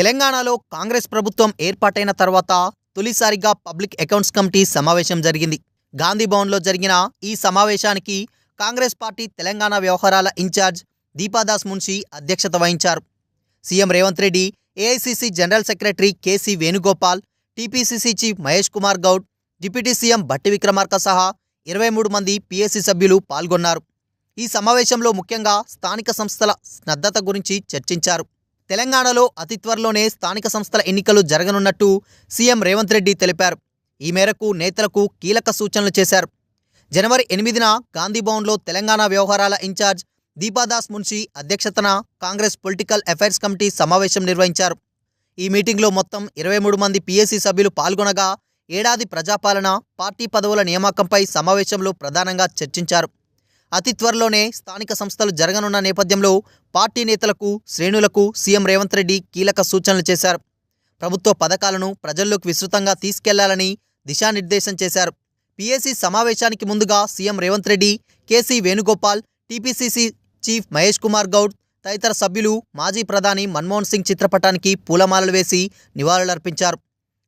తెలంగాణలో కాంగ్రెస్ ప్రభుత్వం ఏర్పాటైన తర్వాత తొలిసారిగా పబ్లిక్ అకౌంట్స్ కమిటీ సమావేశం జరిగింది. గాంధీ భవన్లో జరిగిన ఈ సమావేశానికి కాంగ్రెస్ పార్టీ తెలంగాణ వ్యవహారాల ఇన్ఛార్జ్ దీపాదాస్ మున్షి అధ్యక్షత వహించారు. CM Revanth Reddy AICC general secretary KC Venugopal TPCC chief Mahesh Kumar Goud deputy CM Bhatti Vikramarka సహా ఇరవై మూడు మంది పీఎస్సీ సభ్యులు పాల్గొన్నారు. ఈ సమావేశంలో ముఖ్యంగా స్థానిక సంస్థల స్నద్ధత గురించి చర్చించారు. తెలంగాణలో అతి త్వరలోనే స్థానిక సంస్థల ఎన్నికలు జరగనున్నట్టు సీఎం రేవంత్ రెడ్డి తెలిపారు. ఈ మేరకు నేతలకు కీలక సూచనలు చేశారు. జనవరి ఎనిమిదిన గాంధీభవన్లో తెలంగాణ వ్యవహారాల ఇన్ఛార్జ్ దీపాదాస్ మున్షి అధ్యక్షతన కాంగ్రెస్ పొలిటికల్ అఫైర్స్ కమిటీ సమావేశం నిర్వహించారు. ఈ మీటింగ్లో మొత్తం ఇరవై మూడు మంది పిఎస్సీ సభ్యులు పాల్గొనగా ఏడాది ప్రజాపాలన పార్టీ పదవుల నియామకంపై సమావేశంలో ప్రధానంగా చర్చించారు. అతి త్వరలోనే స్థానిక సంస్థలు జరగనున్న నేపథ్యంలో పార్టీ నేతలకు శ్రేణులకు సీఎం రేవంత్ రెడ్డి కీలక సూచనలు చేశారు. ప్రభుత్వ పథకాలను ప్రజల్లోకి విస్తృతంగా తీసుకెళ్ళాలని దిశానిర్దేశం చేశారు. పీఏసీ సమావేశానికి ముందుగా CM Revanth Reddy KC Venugopal TPCC chief Mahesh Kumar Goud తదితర సభ్యులు మాజీ ప్రధాని మన్మోహన్ సింగ్ చిత్రపటానికి పూలమాలలు వేసి నివాళులర్పించారు.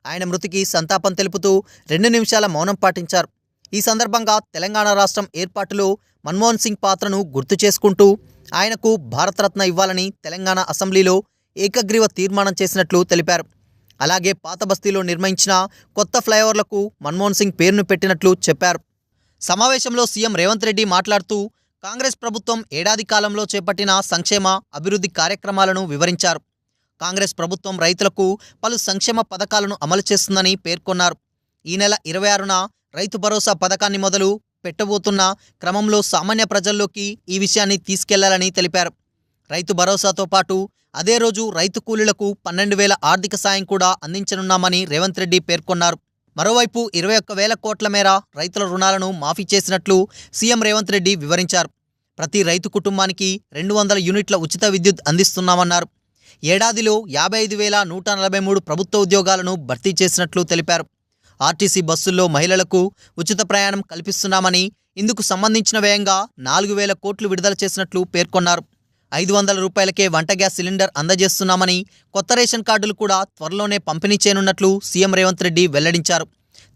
ఆయన మృతికి సంతాపం తెలుపుతూ రెండు నిమిషాల మౌనం పాటించారు. ఈ సందర్భంగా తెలంగాణ రాష్ట్రం ఏర్పాటులో మన్మోహన్ సింగ్ పాత్రను గుర్తు చేసుకుంటూ ఆయనకు భారతరత్న ఇవ్వాలని తెలంగాణ అసెంబ్లీలో ఏకగ్రీవ తీర్మానం చేసినట్లు తెలిపారు. అలాగే పాత బస్తీలో నిర్మించిన కొత్త ఫ్లైఓవర్లకు మన్మోహన్ సింగ్ పేరును పెట్టినట్లు చెప్పారు. సమావేశంలో సీఎం రేవంత్ రెడ్డి మాట్లాడుతూ కాంగ్రెస్ ప్రభుత్వం ఏడాది కాలంలో చేపట్టిన సంక్షేమ అభివృద్ధి కార్యక్రమాలను వివరించారు. కాంగ్రెస్ ప్రభుత్వం రైతులకు పలు సంక్షేమ పథకాలను అమలు చేస్తుందని పేర్కొన్నారు. ఈ నెల ఇరవై ఆరున రైతు భరోసా పథకాన్ని మొదలు పెట్టబోతున్న క్రమంలో సామాన్య ప్రజల్లోకి ఈ విషయాన్ని తీసుకెళ్ళాలని తెలిపారు. రైతు భరోసాతో పాటు అదే రోజు రైతు కూలీలకు పన్నెండు వేల ఆర్థిక సాయం కూడా అందించనున్నామని రేవంత్ రెడ్డి పేర్కొన్నారు. మరోవైపు ఇరవై ఒక్క వేల కోట్ల మేర రైతుల రుణాలను మాఫీ చేసినట్లు సీఎం రేవంత్ రెడ్డి వివరించారు. ప్రతి రైతు కుటుంబానికి రెండు వందల యూనిట్ల ఉచిత విద్యుత్ అందిస్తున్నామన్నారు. ఏడాదిలో యాభై ఐదు వేల నూట నలభై మూడు ప్రభుత్వ ఉద్యోగాలను భర్తీ చేసినట్లు తెలిపారు. ఆర్టీసీ బస్సుల్లో మహిళలకు ఉచిత ప్రయాణం కల్పిస్తున్నామని ఇందుకు సంబంధించిన వ్యయంగా నాలుగు వేల కోట్లు విడుదల చేసినట్లు పేర్కొన్నారు. ఐదు వందల రూపాయలకే వంట గ్యాస్ సిలిండర్ అందజేస్తున్నామని కొత్త రేషన్ కార్డులు కూడా త్వరలోనే పంపిణీ చేయనున్నట్లు సీఎం రేవంత్ రెడ్డి వెల్లడించారు.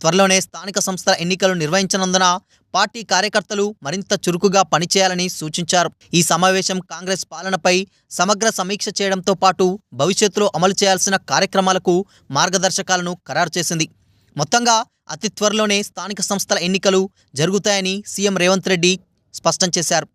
త్వరలోనే స్థానిక సంస్థల ఎన్నికలు నిర్వహించనందున పార్టీ కార్యకర్తలు మరింత చురుకుగా పనిచేయాలని సూచించారు. ఈ సమావేశం కాంగ్రెస్ పాలనపై సమగ్ర సమీక్ష చేయడంతో పాటు భవిష్యత్తులో అమలు చేయాల్సిన కార్యక్రమాలకు మార్గదర్శకాలను ఖరారు చేసింది. మొత్తంగా అతి త్వరలోనే స్థానిక సంస్థల ఎన్నికలు జరుగుతాయని సీఎం రేవంత్ రెడ్డి స్పష్టం చేశారు.